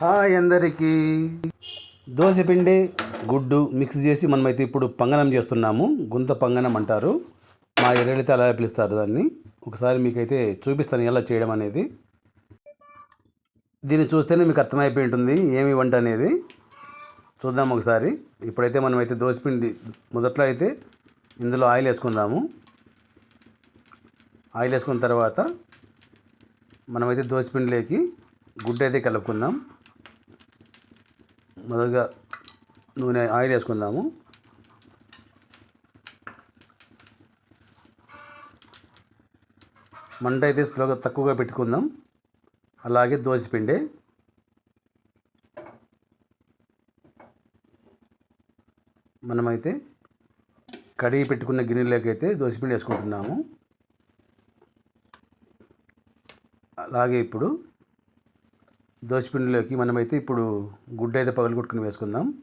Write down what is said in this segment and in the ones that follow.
Hi అందరికీ. దోశపిండి గుడ్డు mix చేసి మనమైతే ఇప్పుడు పంగనం చేస్తున్నాము. గుంత పంగనం అంటారు. మా ఎర్రలితే అలా పిలుస్తారు దాన్ని. ఒకసారి మీకైతే చూపిస్తాను ఎలా చేయడం అనేది. దీన్ని చూస్తేనే మీకు అర్థమైపోయి ఉంటుంది ఏమి వంట అనేది. చూద్దాం ఒకసారి. ఇప్పుడైతే మనమైతే దోశపిండి మొదట్లో అయితే ఇందులో ఆయిల్ వేసుకుందాము. ఆయిల్ వేసుకున్న తర్వాత మనమైతే దోశపిండిలోకి గుడ్డు అయితే కలుపుకుందాం. మొదటగా నూనె ఆయిల్ వేసుకుందాము. మంట అయితే స్లోగా తక్కువగా పెట్టుకుందాం. అలాగే దోశపిండి మనమైతే కడిగి పెట్టుకున్న గిన్నెలోకి అయితే దోశపిండి వేసుకుంటున్నాము. అలాగే ఇప్పుడు దోశపిండిలోకి మనమైతే ఇప్పుడు గుడ్డు అయితే పగలగొట్టుకుని వేసుకుందాం.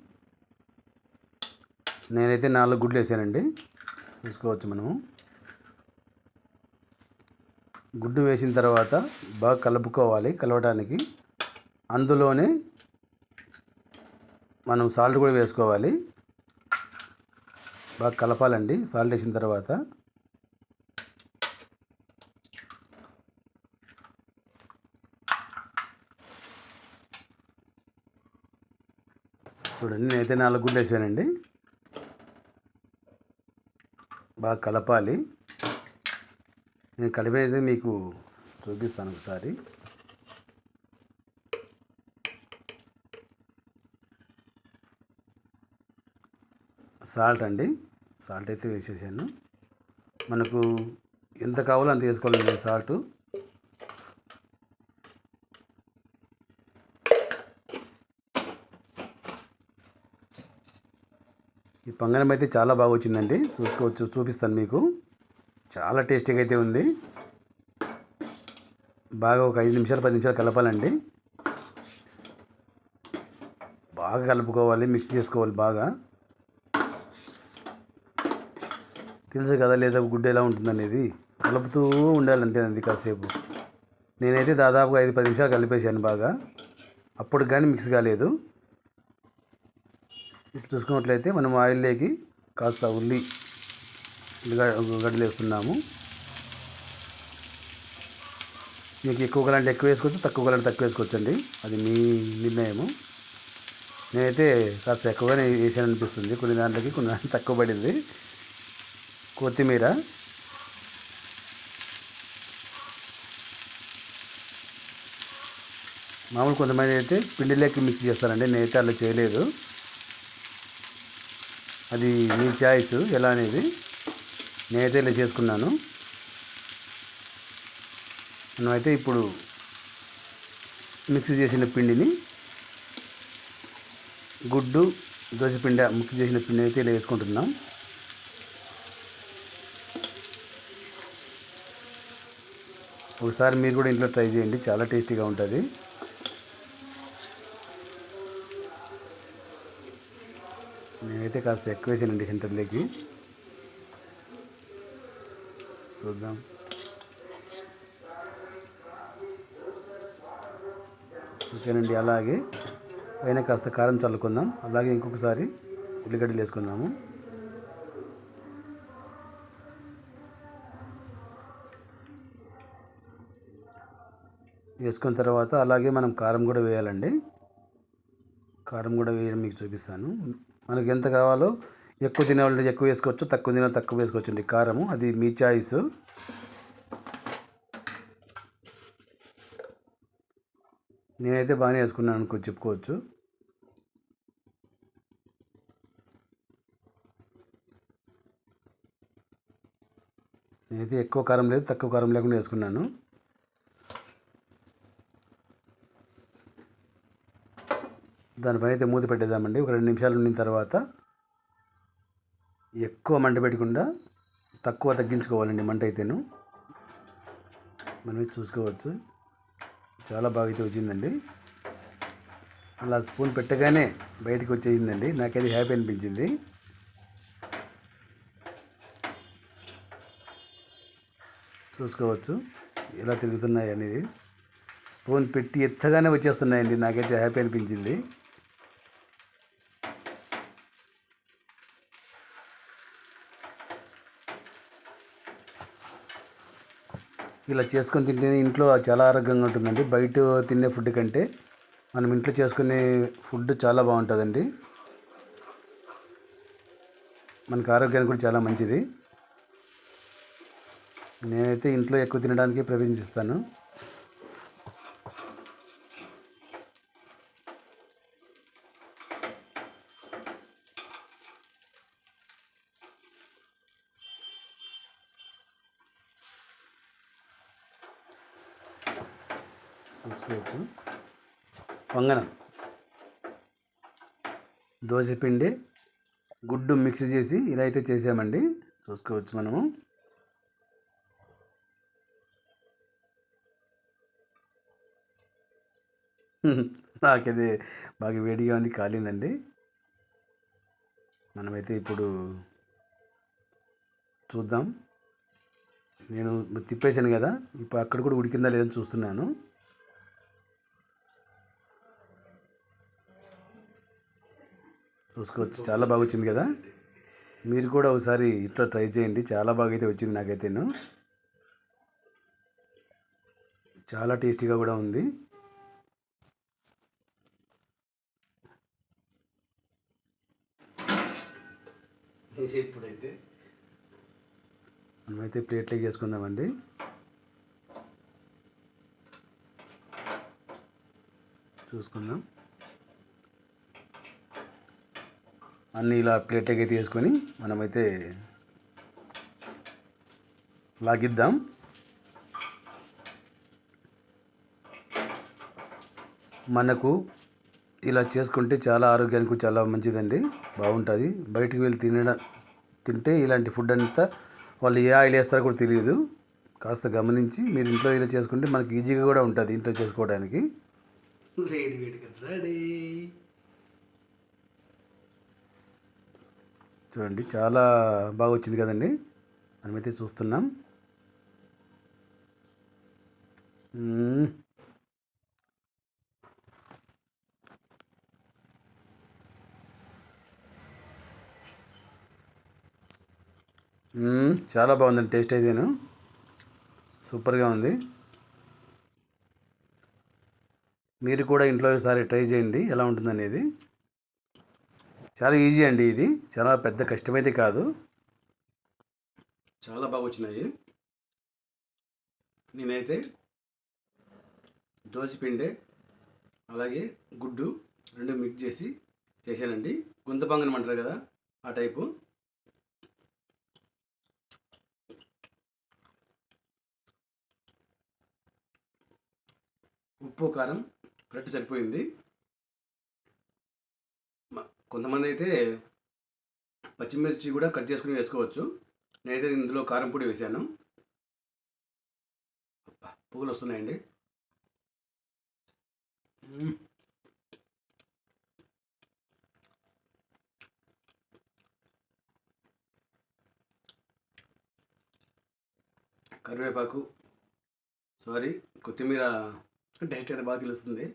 నేనైతే నాలుగు గుడ్లు వేసానండి. వేసుకోవచ్చు మనము. గుడ్డు వేసిన తర్వాత బాగా కలుపుకోవాలి కలవడానికి అందులోనే మనం సాల్ట్ కూడా వేసుకోవాలి. బాగా కలపాలండి. సాల్ట్ వేసిన తర్వాత చూడండి నేనైతే నాలుగు గుడ్లు వేసానండి బాగా కలపాలి. నేను కలిపేది మీకు చూపిస్తాను ఒకసారి. సాల్ట్ అండి. సాల్ట్ అయితే వేసేసాను. మనకు ఎంత కావాలో అంత వేసుకోవాలండి సాల్ట్. ఈ పంగనం అయితే చాలా బాగా వచ్చిందండి. చూసుకోవచ్చు చూపిస్తాను మీకు. చాలా టేస్టీగా అయితే ఉంది. బాగా ఒక ఐదు నిమిషాలు పది నిమిషాలు కలపాలండి. బాగా కలుపుకోవాలి మిక్స్ చేసుకోవాలి బాగా. తెలుసు కదా లేదా గుడ్డ ఎలా ఉంటుందనేది. కలుపుతూ ఉండాలంటే అది కాసేపు. నేనైతే దాదాపుగా ఐదు పది నిమిషాలు కలిపేశాను బాగా. అప్పుడు కానీ మిక్స్ కాలేదు. ఇప్పుడు చూసుకున్నట్లయితే మనం ఆయిల్లోకి కాస్త ఉల్లి గడ్డలు వేస్తున్నాము మీకు ఎక్కువ కలంటే ఎక్కువ వేసుకోవచ్చు తక్కువ కలంటే తక్కువ వేసుకోవచ్చు అండి అది మీ నిర్ణయము. నేనైతే కాస్త ఎక్కువగానే వేసాను అనిపిస్తుంది కొన్ని దాంట్లోకి కొన్ని దాంట్లో తక్కువ పడింది. కొత్తిమీర. మామూలు కొంతమంది అయితే పిండిలోకి మిక్స్ చేస్తారండి. నేనైతే అలా చేయలేదు. అది మీ చాయిస్. ఎలా అనేది నేనైతే ఇలా చేసుకున్నాను. మనమైతే ఇప్పుడు మిక్స్ చేసిన పిండిని గుడ్డు దోశపిండి మిక్స్ చేసిన పిండి అయితే ఇలా వేసుకుంటున్నాం. ఒకసారి మీరు కూడా ఇంట్లో ట్రై చేయండి. చాలా టేస్టీగా ఉంటుంది. నేనైతే కాస్త ఎక్కువ వేసానండి సెంటర్లోకి చూద్దాం. ఓకేనండి అలాగే పైన కాస్త కారం చల్లుకుందాం. అలాగే ఇంకొకసారి ఉల్లిగడ్డలు వేసుకుందాము. వేసుకున్న తర్వాత అలాగే మనం కారం కూడా వేయాలండి. కారం కూడా వేయడం మీకు చూపిస్తాను. మనకి ఎంత కావాలో ఎక్కువ తినేవాళ్ళు ఎక్కువ వేసుకోవచ్చు తక్కువ తినే తక్కువ వేసుకోవచ్చు అండి. కారము అది మీ చాయిస్. నేనైతే బాగానే వేసుకున్నాను అనుకో చెప్పుకోవచ్చు. నేనైతే ఎక్కువ కారం లేదు తక్కువ కారం లేకుండా వేసుకున్నాను. దానిపైన అయితే మూత పెట్టేద్దామండి. ఒక రెండు నిమిషాలు ఉండిన తర్వాత ఎక్కువ మంట పెట్టకుండా తక్కువ తగ్గించుకోవాలండి మంట అయితేను. మనం చూసుకోవచ్చు. చాలా బాగా అయితే వచ్చిందండి. అలా స్పూన్ పెట్టగానే బయటికి వచ్చేసిందండి. నాకైతే హ్యాపీ అనిపించింది. చూసుకోవచ్చు. ఎలా తిరుగుతున్నాయి అనేది. స్పూన్ పెట్టి ఎత్తగానే వచ్చేస్తున్నాయండి. నాకైతే హ్యాపీ అనిపించింది. ఇలా చేసుకొని తింటే ఇంట్లో చాలా ఆరోగ్యంగా ఉంటుందండి. బయట తినే ఫుడ్ కంటే మనం ఇంట్లో చేసుకునే ఫుడ్ చాలా బాగుంటుందండి. మనకు ఆరోగ్యానికి కూడా చాలా మంచిది. నేనైతే ఇంట్లో ఎక్కువ తినడానికి ప్రయత్నిస్తాను. చూసుకోవచ్చు వంగనం. దోశ పిండి గుడ్డు మిక్స్ చేసి ఇలా అయితే చేసామండి. చూసుకోవచ్చు మనము. నాకైతే బాగా వేడిగా ఉంది కాలిందండి. మనమైతే ఇప్పుడు చూద్దాం. నేను తిప్పేశాను కదా ఇప్పుడు అక్కడ కూడా ఉడికిందా లేదని చూస్తున్నాను. చూసుకోవచ్చు. చాలా బాగా వచ్చింది కదా? మీరు కూడా ఒకసారి ఇట్లా ట్రై చేయండి. చాలా బాగా అయితే వచ్చింది నాకైతేను. చాలా టేస్టీగా కూడా ఉంది. ఇప్పుడైతే మనమైతే ప్లేట్లోకి వేసుకుందామండి చూసుకుందాం. అన్నీ ఇలా ప్లేట్లోకి అయితే వేసుకొని మనమైతే లాగిద్దాం. మనకు ఇలా చేసుకుంటే చాలా ఆరోగ్యానికి చాలా మంచిదండి. బాగుంటుంది. బయటికి వెళ్ళి తినడం తింటే ఇలాంటి ఫుడ్ అంతా వాళ్ళు ఏ ఆయిల్ వేస్తారో కూడా తెలియదు. కాస్త గమనించి మీరు ఇంట్లో ఇలా చేసుకుంటే మనకి ఈజీగా కూడా ఉంటుంది ఇంట్లో చేసుకోవడానికి. వేడి రెడీ చూడండి చాలా బాగా వచ్చింది కదండి. మనమైతే చూస్తున్నాం. చాలా బాగుందండి టేస్ట్ అయితేను. సూపర్గా ఉంది. మీరు కూడా ఇంట్లో ఒకసారి ట్రై చేయండి ఎలా ఉంటుందనేది. చాలా ఈజీ అండి ఇది. చాలా పెద్ద కష్టమైతే కాదు. చాలా బాగా వచ్చినాయి. నేనైతే దోశ అలాగే గుడ్డు రెండు మిక్స్ చేసి చేశానండి. గుంత పొంగనం అంటారు కదా ఆ టైపు. ఉప్పు కారం కరెక్ట్ సరిపోయింది. కొంతమంది అయితే పచ్చిమిర్చి కూడా కట్ చేసుకుని వేసుకోవచ్చు. నేనైతే ఇందులో కారం పొడి వేసాను. పువ్వులు వస్తున్నాయండి కరివేపాకు సారీ కొత్తిమీర టేస్ట్ అయితే బాగా తెలుస్తుంది.